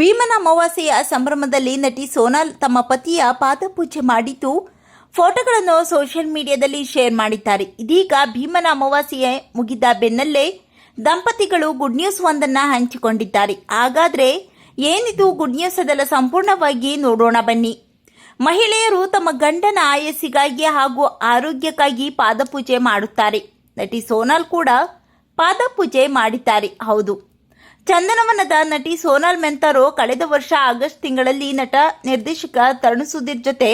ಭೀಮನ ಅಮಾವಾಸ್ಯೆಯ ಸಂಭ್ರಮದಲ್ಲಿ ನಟಿ ಸೋನಾಲ್ ತಮ್ಮ ಪತಿಯ ಪಾದಪೂಜೆ ಮಾಡಿದ್ದು ಫೋಟೋಗಳನ್ನು ಸೋಷಿಯಲ್ ಮೀಡಿಯಾದಲ್ಲಿ ಶೇರ್ ಮಾಡಿದ್ದಾರೆ. ಇದೀಗ ಭೀಮನ ಅಮಾವಾಸ್ಯೆ ಮುಗಿದ ಬೆನ್ನಲ್ಲೇ ದಂಪತಿಗಳು ಗುಡ್ ನ್ಯೂಸ್ ಒಂದನ್ನ ಹಂಚಿಕೊಂಡಿದ್ದಾರೆ. ಹಾಗಾದ್ರೆ ಏನಿದು ಗುಡ್ ನ್ಯೂಸ್ ಅದೆಲ್ಲ ಸಂಪೂರ್ಣವಾಗಿ ನೋಡೋಣ ಬನ್ನಿ. ಮಹಿಳೆಯರು ತಮ್ಮ ಗಂಡನ ಆಯಸ್ಸಿಗಾಗಿ ಹಾಗೂ ಆರೋಗ್ಯಕ್ಕಾಗಿ ಪಾದಪೂಜೆ ಮಾಡುತ್ತಾರೆ. ನಟಿ ಸೋನಾಲ್ ಕೂಡ ಪಾದಪೂಜೆ ಮಾಡಿದ್ದಾರೆ. ಹೌದು. ಚಂದನವನದ ನಟಿ ಸೋನಾಲ್ ಮೆಂತಾರೋ ಕಳೆದ ವರ್ಷ ಆಗಸ್ಟ್ ತಿಂಗಳಲ್ಲಿ ನಟ ನಿರ್ದೇಶಕ ತರುಣ್ ಸುಧೀರ್ ಜೊತೆ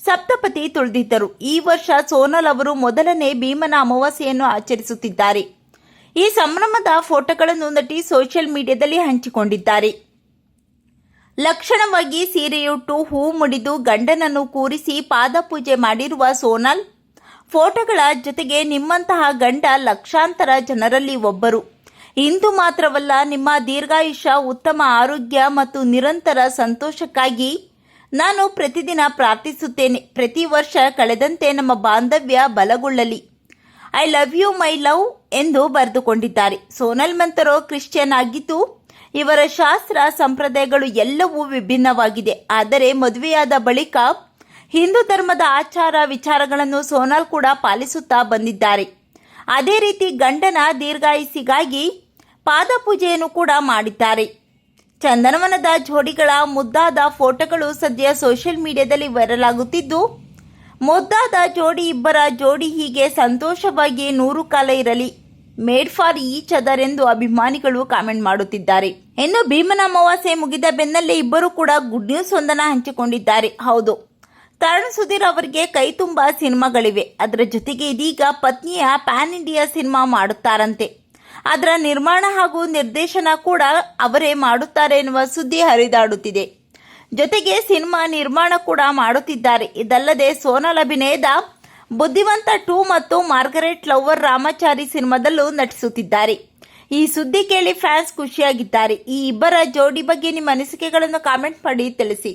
ಸಪ್ತಪತಿ ತುಳಿದಿದ್ದರು. ಈ ವರ್ಷ ಸೋನಾಲ್ ಅವರು ಮೊದಲನೇ ಭೀಮನ ಅಮಾವಾಸ್ಯೆಯನ್ನು ಆಚರಿಸುತ್ತಿದ್ದಾರೆ. ಈ ಸಂಭ್ರಮದ ಫೋಟೋಗಳನ್ನು ನಟಿ ಸೋಷಿಯಲ್ ಮೀಡಿಯಾದಲ್ಲಿ ಹಂಚಿಕೊಂಡಿದ್ದಾರೆ. ಲಕ್ಷಣವಾಗಿ ಸೀರೆಯುಟ್ಟು, ಹೂ ಮುಡಿದು ಗಂಡನನ್ನು ಕೂರಿಸಿ ಪಾದಪೂಜೆ ಮಾಡಿರುವ ಸೋನಾಲ್, ಫೋಟೋಗಳ ಜೊತೆಗೆ ನಿಮ್ಮಂತಹ ಗಂಡ ಲಕ್ಷಾಂತರ ಜನರಲ್ಲಿ ಒಬ್ಬರು. ಇಂದು ಮಾತ್ರವಲ್ಲ ನಿಮ್ಮ ದೀರ್ಘಾಯುಷ ಉತ್ತಮ ಆರೋಗ್ಯ ಮತ್ತು ನಿರಂತರ ಸಂತೋಷಕ್ಕಾಗಿ ನಾನು ಪ್ರತಿದಿನ ಪ್ರಾರ್ಥಿಸುತ್ತೇನೆ. ಪ್ರತಿ ವರ್ಷ ಕಳೆದಂತೆ ನಮ್ಮ ಬಾಂಧವ್ಯ ಬಲಗೊಳ್ಳಲಿ. I love you my love ಎಂದು ಬರೆದುಕೊಂಡಿದ್ದಾರೆ. ಸೋನಲ್ ಮಂತರೋ ಕ್ರಿಶ್ಚಿಯನ್ ಆಗಿದ್ದು, ಇವರ ಶಾಸ್ತ್ರ, ಸಂಪ್ರದಾಯಗಳು ಎಲ್ಲವೂ ವಿಭಿನ್ನವಾಗಿದೆ. ಆದರೆ ಮದುವೆಯಾದ ಬಳಿಕ ಹಿಂದೂ ಧರ್ಮದ ಆಚಾರ ವಿಚಾರಗಳನ್ನು ಸೋನಾಲ್ ಕೂಡ ಪಾಲಿಸುತ್ತಾ ಬಂದಿದ್ದಾರೆ. ಅದೇ ರೀತಿ ಗಂಡನ ದೀರ್ಘಾಯುಸ್ಸಿಗಾಗಿ ಪಾದಪೂಜೆಯನ್ನು ಕೂಡ ಮಾಡಿದ್ದಾರೆ. ಚಂದನವನದ ಜೋಡಿಗಳ ಮುದ್ದಾದ ಫೋಟೋಗಳು ಸದ್ಯ ಸೋಷಿಯಲ್ ಮೀಡಿಯಾದಲ್ಲಿ ವೈರಲ್ ಆಗುತ್ತಿದ್ದು ಮುದ್ದಾದ ಜೋಡಿ ಇಬ್ಬರ ಜೋಡಿ ಹೀಗೆ ಸಂತೋಷವಾಗಿ ನೂರು ಕಾಲ ಇರಲಿ, ಮೇಡ್ ಫಾರ್ ಈಚ್ ಅದರ್ ಎಂದು ಅಭಿಮಾನಿಗಳು ಕಾಮೆಂಟ್ ಮಾಡುತ್ತಿದ್ದಾರೆ. ಇನ್ನು ಭೀಮನ ಅಮಾವಾಸ್ಯೆ ಮುಗಿದ ಬೆನ್ನಲ್ಲೇ ಇಬ್ಬರು ಕೂಡ ಗುಡ್ ನ್ಯೂಸ್ ಒಂದನ್ನ ಹಂಚಿಕೊಂಡಿದ್ದಾರೆ. ಹೌದು, ತರುಣ್ ಸುಧೀರ್ ಅವರಿಗೆ ಕೈ ತುಂಬ ಸಿನಿಮಾಗಳಿವೆ. ಅದರ ಜೊತೆಗೆ ಇದೀಗ ಪತ್ನಿಯ ಪ್ಯಾನ್ ಇಂಡಿಯಾ ಸಿನಿಮಾ ಮಾಡುತ್ತಾರಂತೆ. ಅದರ ನಿರ್ಮಾಣ ಹಾಗೂ ನಿರ್ದೇಶನ ಕೂಡ ಅವರೇ ಮಾಡುತ್ತಾರೆ ಎನ್ನುವ ಸುದ್ದಿ ಹರಿದಾಡುತ್ತಿದೆ. ಜೊತೆಗೆ ಸಿನಿಮಾ ನಿರ್ಮಾಣ ಕೂಡ ಮಾಡುತ್ತಿದ್ದಾರೆ. ಇದಲ್ಲದೆ ಸೋನಲ್ ಅಭಿನಯದ ಬುದ್ಧಿವಂತ ಟೂ ಮತ್ತು ಮಾರ್ಗರೆಟ್ ಲವರ್ ರಾಮಾಚಾರಿ ಸಿನಿಮಾದಲ್ಲೂ ನಟಿಸುತ್ತಿದ್ದಾರೆ. ಈ ಸುದ್ದಿ ಕೇಳಿ ಫ್ಯಾನ್ಸ್ ಖುಷಿಯಾಗಿದ್ದಾರೆ. ಈ ಇಬ್ಬರ ಜೋಡಿ ಬಗ್ಗೆ ನಿಮ್ಮ ಅನಿಸಿಕೆಗಳನ್ನು ಕಾಮೆಂಟ್ ಮಾಡಿ ತಿಳಿಸಿ.